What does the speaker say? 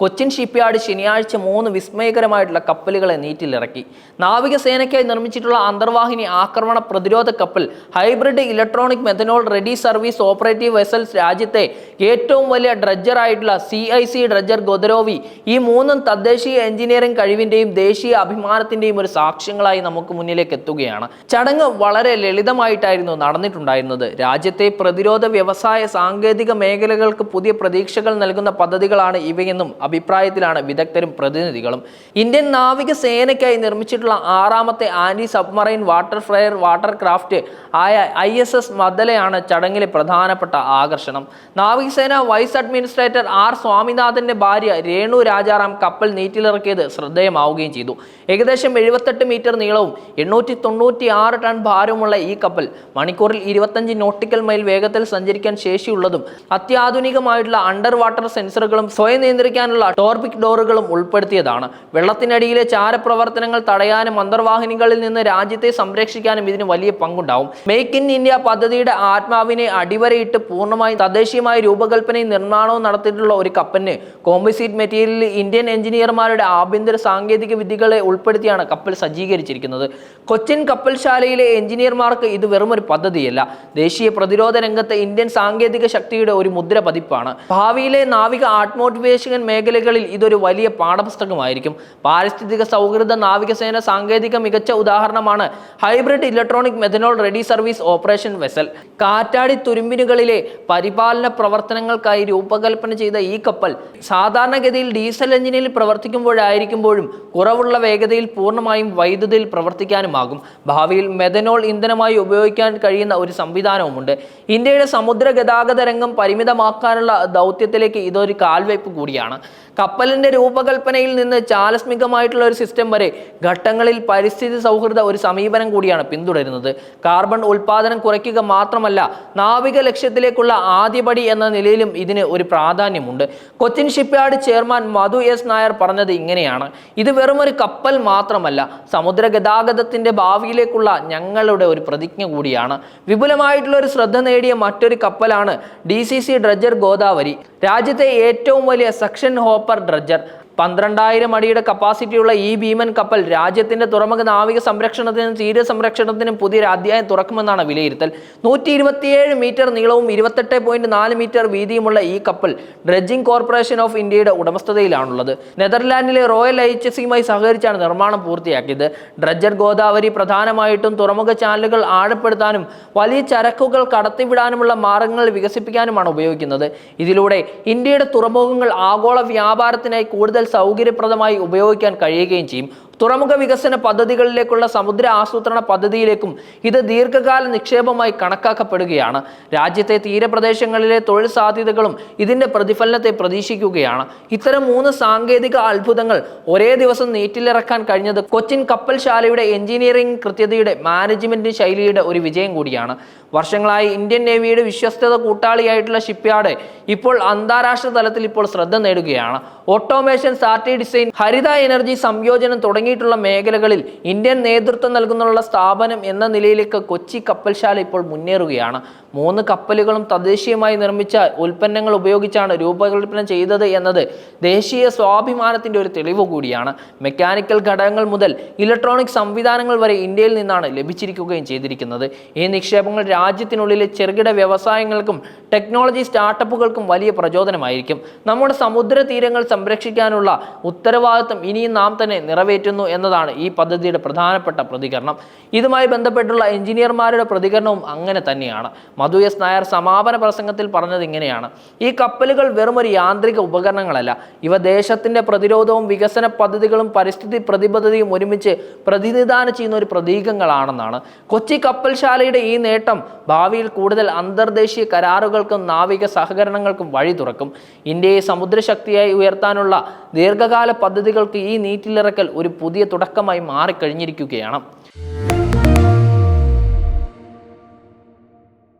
Cochin shipyard ശനിയാഴ്ച മൂന്ന് വിസ്മയകരമായിട്ടുള്ള കപ്പലുകളെ നീറ്റിലിറക്കി. നാവികസേനയ്ക്കായി നിർമ്മിച്ചിട്ടുള്ള അന്തർവാഹിനി ആക്രമണ പ്രതിരോധ കപ്പൽ hybrid electronic methanol ready service operative vessels രാജ്യത്തെ ഏറ്റവും വലിയ ഡ്രഡ്ജറായിട്ടുള്ള C I C dredger Godavari. ഈ മൂന്നും തദ്ദേശീയ എഞ്ചിനീയറിംഗ് കഴിവിന്റെയും ദേശീയ അഭിമാനത്തിന്റെയും ഒരു സാക്ഷ്യങ്ങളായി നമുക്ക് മുന്നിലേക്ക് എത്തുകയാണ്. ചടങ്ങ് വളരെ ലളിതമായിട്ടായിരുന്നു നടന്നിട്ടുണ്ടായിരുന്നത്. രാജ്യത്തെ പ്രതിരോധ വ്യവസായ സാങ്കേതിക മേഖലകൾക്ക് പുതിയ പ്രതീക്ഷകൾ നൽകുന്ന പദ്ധതികളാണ് ഇവയെന്നും അഭിപ്രായത്തിലാണ് വിദഗ്ധരും പ്രതിനിധികളും. ഇന്ത്യൻ നാവിക സേനയ്ക്കായി നിർമ്മിച്ചിട്ടുള്ള ആറാമത്തെ anti submarine water flyer water craft ആയ ഐ എസ് എസ് മദലയാണ് ചടങ്ങിലെ പ്രധാനപ്പെട്ട ആകർഷണം. നാവികസേന വൈസ് അഡ്മിനിസ്ട്രേറ്റർ ആർ സ്വാമിനാഥന്റെ ഭാര്യ രേണു രാജാറാം കപ്പൽ നീറ്റിലിറക്കിയത് ശ്രദ്ധേയമാവുകയും ചെയ്തു. ഏകദേശം എഴുപത്തെട്ട് മീറ്റർ നീളവും എണ്ണൂറ്റി തൊണ്ണൂറ്റി ആറ് ടൺ ഭാരവുമുള്ള ഈ കപ്പൽ മണിക്കൂറിൽ ഇരുപത്തഞ്ച് നോട്ടിക്കൽ മൈൽ വേഗത്തിൽ സഞ്ചരിക്കാൻ ശേഷിയുള്ളതും അത്യാധുനികമായിട്ടുള്ള അണ്ടർ വാട്ടർ സെൻസറുകളും സ്വയം നിയന്ത്രിക്കാനുള്ള ടോർപിക് ഡോറുകളും ഉൾപ്പെടുത്തിയതാണ്. വെള്ളത്തിനടിയിലെ ചാരപ്രവർത്തനങ്ങൾ തടയാനും അന്തർവാഹിനികളിൽ നിന്ന് രാജ്യത്തെ സംരക്ഷിക്കാനും ഇതിന് വലിയ പങ്കുണ്ടാവും. മേക്ക് ഇൻ ഇന്ത്യ പദ്ധതിയുടെ ആത്മാവിനെ അടിവരയിട്ട് പൂർണമായി തദ്ദേശീയമായ രൂപകൽപ്പനയും നിർമ്മാണവും നടത്തിയിട്ടുള്ള ഒരു കപ്പലിന് കോമ്പോസിറ്റ് മെറ്റീരിയലിൽ ഇന്ത്യൻ എഞ്ചിനീയർമാരുടെ ആഭ്യന്തര സാങ്കേതിക വിദ്യകളെ ഉൾപ്പെടുത്തിയാണ് കപ്പൽ സജ്ജീകരിച്ചിരിക്കുന്നത്. കൊച്ചിൻ കപ്പൽശാലയിലെ എഞ്ചിനീയർമാർക്ക് ഇത് വെറുമൊരു പദ്ധതിയല്ല. ദേശീയ പ്രതിരോധ രംഗത്തെ ഇന്ത്യൻ സാങ്കേതിക ശക്തിയുടെ ഒരു മുദ്ര പതിപ്പാണ് ഭാവിയിലെ നാവിക ആത്മോട്ടിവേഷൻ മേഖലകളിൽ ഇതൊരു വലിയ പാഠപുസ്തകമായിരിക്കും. പാരിസ്ഥിതിക സൗഹൃദ നാവികസേന സാങ്കേതിക മികച്ച ഉദാഹരണമാണ് hybrid electronic methanol ready service operation vessel. കാറ്റാടി തുരുമ്പിനുകളിലെ പരിപാലന പ്രവർത്തനങ്ങൾക്കായി രൂപകൽപ്പന ചെയ്ത ഈ കപ്പൽ സാധാരണഗതിയിൽ ഡീസൽ എഞ്ചിനിൽ പ്രവർത്തിക്കുമ്പോഴായിരിക്കുമ്പോഴും കുറവുള്ള വേഗതയിൽ പൂർണമായും വൈദ്യുതിയിൽ പ്രവർത്തിക്കാനുമാകും. ഭാവിയിൽ മെഥനോൾ ഇന്ധനമായി ഉപയോഗിക്കാൻ കഴിയുന്ന ഒരു സംവിധാനവുമുണ്ട്. ഇന്ത്യയുടെ സമുദ്ര ഗതാഗത രംഗം പരിമിതമാക്കാനുള്ള ദൗത്യത്തിലേക്ക് ഇതൊരു കാൽവയ്പ് കൂടിയാണ്. കപ്പലിന്റെ രൂപകൽപ്പനയിൽ നിന്ന് ചാലസ്മികമായിട്ടുള്ള ഒരു സിസ്റ്റം വരെ ഘട്ടങ്ങളിൽ പരിസ്ഥിതി സൗഹൃദ ഒരു സമീപനം കൂടിയാണ് പിന്തുടരുന്നത്. കാർബൺ ഉൽപാദനം കുറയ്ക്കുക മാത്രമല്ല നാവിക ലക്ഷ്യത്തിലേക്കുള്ള ആദ്യപടി എന്ന നിലയിലും ഇതിന് ഒരു പ്രാധാന്യമുണ്ട്. Cochin shipyard chairman Madhu S Nair പറഞ്ഞത് ഇങ്ങനെയാണ്. ഇത് വെറുമൊരു കപ്പൽ മാത്രമല്ല സമുദ്ര ഗതാഗതത്തിന്റെ ഭാവിയിലേക്കുള്ള ഞങ്ങളുടെ ഒരു പ്രതിജ്ഞ കൂടിയാണ്. വിപുലമായിട്ടുള്ള ഒരു ശ്രദ്ധ നേടിയ മറ്റൊരു കപ്പലാണ് D C C dredger Godavari. രാജ്യത്തെ ഏറ്റവും വലിയ സെക്ഷൻ ഹോപ്പർ ഡ്രഡ്ജർ പന്ത്രണ്ടായിരം അടിയുടെ കപ്പാസിറ്റിയുള്ള ഈ ഭീമൻ കപ്പൽ രാജ്യത്തിന്റെ തുറമുഖ നാവിക സംരക്ഷണത്തിനും തീര സംരക്ഷണത്തിനും പുതിയൊരു അധ്യായം തുറക്കുമെന്നാണ് വിലയിരുത്തൽ. നൂറ്റി ഇരുപത്തിയേഴ് മീറ്റർ നീളവും ഇരുപത്തെട്ട് പോയിന്റ് നാല് മീറ്റർ വീതിയുമുള്ള ഈ കപ്പൽ ഡ്രഡ്ജിംഗ് കോർപ്പറേഷൻ ഓഫ് ഇന്ത്യയുടെ ഉടമസ്ഥതയിലാണുള്ളത്. നെതർലാൻഡിലെ റോയൽ എച്ച് സിയുമായി സഹകരിച്ചാണ് നിർമ്മാണം പൂർത്തിയാക്കിയത്. ഡ്രഡ്ജർ ഗോദാവരി പ്രധാനമായിട്ടും തുറമുഖ ചാനലുകൾ ആഴപ്പെടുത്താനും വലിയ ചരക്കുകൾ കടത്തിവിടാനുമുള്ള മാർഗങ്ങൾ വികസിപ്പിക്കാനുമാണ് ഉപയോഗിക്കുന്നത്. ഇതിലൂടെ ഇന്ത്യയുടെ തുറമുഖങ്ങൾ ആഗോള വ്യാപാരത്തിനായി കൂടുതൽ സൗകര്യപ്രദമായി ഉപയോഗിക്കാൻ കഴിയുകയും ചെയ്യും. തുറമുഖ വികസന പദ്ധതികളിലേക്കുള്ള സമുദ്ര ആസൂത്രണ പദ്ധതിയിലേക്കും ഇത് ദീർഘകാല നിക്ഷേപമായി കണക്കാക്കപ്പെടുകയാണ്. രാജ്യത്തെ തീരപ്രദേശങ്ങളിലെ തൊഴിൽ സാധ്യതകളും ഇതിന്റെ പ്രതിഫലനത്തെ പ്രതീക്ഷിക്കുകയാണ്. ഇത്തരം മൂന്ന് സാങ്കേതിക അത്ഭുതങ്ങൾ ഒരേ ദിവസം നീറ്റിലിറക്കാൻ കഴിഞ്ഞത് കൊച്ചിൻ കപ്പൽശാലയുടെ എഞ്ചിനീയറിംഗ് കൃത്യതയുടെ മാനേജ്മെന്റ് ശൈലിയുടെ ഒരു വിജയം കൂടിയാണ്. വർഷങ്ങളായി ഇന്ത്യൻ നേവിയുടെ വിശ്വസ്തത കൂട്ടാളിയായിട്ടുള്ള ഷിപ്പ്യാർഡ് ഇപ്പോൾ അന്താരാഷ്ട്ര തലത്തിൽ ഇപ്പോൾ ശ്രദ്ധ നേടുകയാണ്. ഓട്ടോമേഷൻ സാറ്റി ഡിസൈൻ ഹരിത എനർജി സംയോജനം തുടങ്ങിയിട്ടുള്ള മേഖലകളിൽ ഇന്ത്യൻ നേതൃത്വം നൽകുന്നുള്ള സ്ഥാപനം എന്ന നിലയിലേക്ക് കൊച്ചി കപ്പൽശാല ഇപ്പോൾ മുന്നേറുകയാണ്. മൂന്ന് കപ്പലുകളും തദ്ദേശീയമായി നിർമ്മിച്ച ഉൽപ്പന്നങ്ങൾ ഉപയോഗിച്ചാണ് രൂപകൽപ്പന ചെയ്തത് എന്നത് ദേശീയ സ്വാഭിമാനത്തിന്റെ ഒരു തെളിവ് കൂടിയാണ്. മെക്കാനിക്കൽ ഘടകങ്ങൾ മുതൽ ഇലക്ട്രോണിക് സംവിധാനങ്ങൾ വരെ ഇന്ത്യയിൽ നിന്നാണ് ലഭിച്ചിരിക്കുകയും ചെയ്തിരിക്കുന്നത്. ഈ നിക്ഷേപങ്ങൾ രാജ്യത്തിനുള്ളിലെ ചെറുകിട വ്യവസായങ്ങൾക്കും ടെക്നോളജി സ്റ്റാർട്ടപ്പുകൾക്കും വലിയ പ്രചോദനമായിരിക്കും. നമ്മുടെ സമുദ്ര തീരങ്ങൾ സംരക്ഷിക്കാനുള്ള ഉത്തരവാദിത്തം ഇനിയും നാം തന്നെ നിറവേറ്റുന്നു എന്നതാണ് ഈ പദ്ധതിയുടെ പ്രധാനപ്പെട്ട പ്രതികരണം. ഇതുമായി ബന്ധപ്പെട്ടുള്ള എഞ്ചിനീയർമാരുടെ പ്രതികരണവും അങ്ങനെ തന്നെയാണ്. മധു എസ് നായർ സമാപന പ്രസംഗത്തിൽ പറഞ്ഞത് ഇങ്ങനെയാണ്. ഈ കപ്പലുകൾ വെറുമൊരു യാന്ത്രിക ഉപകരണങ്ങളല്ല. ഇവ ദേശത്തിന്റെ പ്രതിരോധവും വികസന പദ്ധതികളും പരിസ്ഥിതി പ്രതിബദ്ധതയും ഒരുമിച്ച് പ്രതിനിധാനം ചെയ്യുന്ന ഒരു പ്രതീകങ്ങളാണെന്നാണ്. കൊച്ചി കപ്പൽശാലയുടെ ഈ നേട്ടം ഭാവിയിൽ കൂടുതൽ അന്തർദേശീയ കരാറുകൾക്കും നാവിക സഹകരണങ്ങൾക്കും വഴി തുറക്കും ഇന്ത്യയെ സമുദ്രശക്തിയായി ഉയർത്താനുള്ള ദീർഘകാല പദ്ധതികൾക്ക് ഈ നീറ്റിലിറക്കൽ ഒരു പുതിയ തുടക്കമായി മാറിക്കഴിഞ്ഞിരിക്കുകയാണ്.